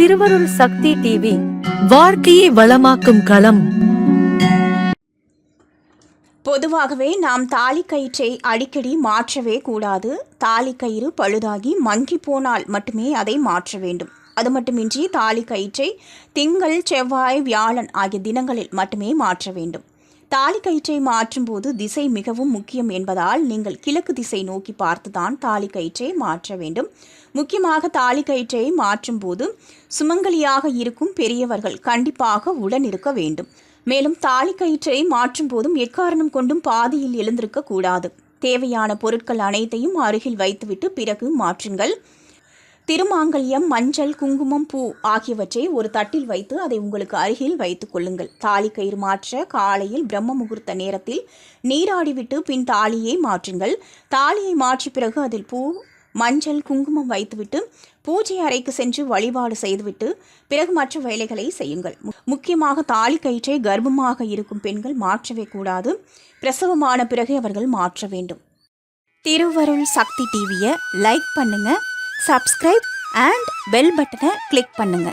திருவருள் சக்தி டிவி வாழ்க்கையை வளமாக்கும் களம். பொதுவாகவே நாம் தாலி கயிற்றை அடிக்கடி மாற்றவே கூடாது. தாலி கயிறு பழுதாகி மங்கி போனால் மட்டுமே அதை மாற்ற வேண்டும். அது மட்டுமின்றி தாலி கயிற்றை திங்கள் செவ்வாய் வியாழன் ஆகிய தினங்களில் மட்டுமே மாற்ற வேண்டும். தாலி கயிற்றை மாற்றும் போது திசை மிகவும் முக்கியம் என்பதால் நீங்கள் கிழக்கு திசை நோக்கி பார்த்துதான் தாலி கயிற்றை மாற்ற வேண்டும். முக்கியமாக தாலி கயிற்றை மாற்றும் போது சுமங்கலியாக இருக்கும் பெரியவர்கள் கண்டிப்பாக உடன் இருக்க வேண்டும். மேலும் தாலி கயிற்றை மாற்றும் போதும் எக்காரணம் கொண்டும் பாதியில் எழுந்திருக்க கூடாது. தேவையான பொருட்கள் அனைத்தையும் அருகில் வைத்துவிட்டு பிறகு மாற்றுங்கள். திருமாங்கல்யம் மஞ்சள் குங்குமம் பூ ஆகியவற்றை ஒரு தட்டில் வைத்து அதை உங்களுக்கு அருகில் வைத்துக் கொள்ளுங்கள். தாலி கயிறு மாற்ற காலையில் பிரம்ம முகூர்த்த நேரத்தில் நீராடிவிட்டு பின் தாலியை மாற்றுங்கள். தாலியை மாற்றிய பிறகு அதில் பூ மஞ்சள் குங்குமம் வைத்துவிட்டு பூஜை அறைக்கு சென்று வழிபாடு செய்துவிட்டு பிறகு மற்ற வேலைகளை செய்யுங்கள். முக்கியமாக தாலி கயிற்றை கர்ப்பமாக இருக்கும் பெண்கள் மாற்றவே கூடாது. பிரசவமான பிறகு அவர்கள் மாற்ற வேண்டும். திருவருள் சக்தி டிவியை லைக் பண்ணுங்கள் சப்ஸ்கிரைப் அண்ட் பெல் பட்டனை கிளிக் பண்ணுங்க.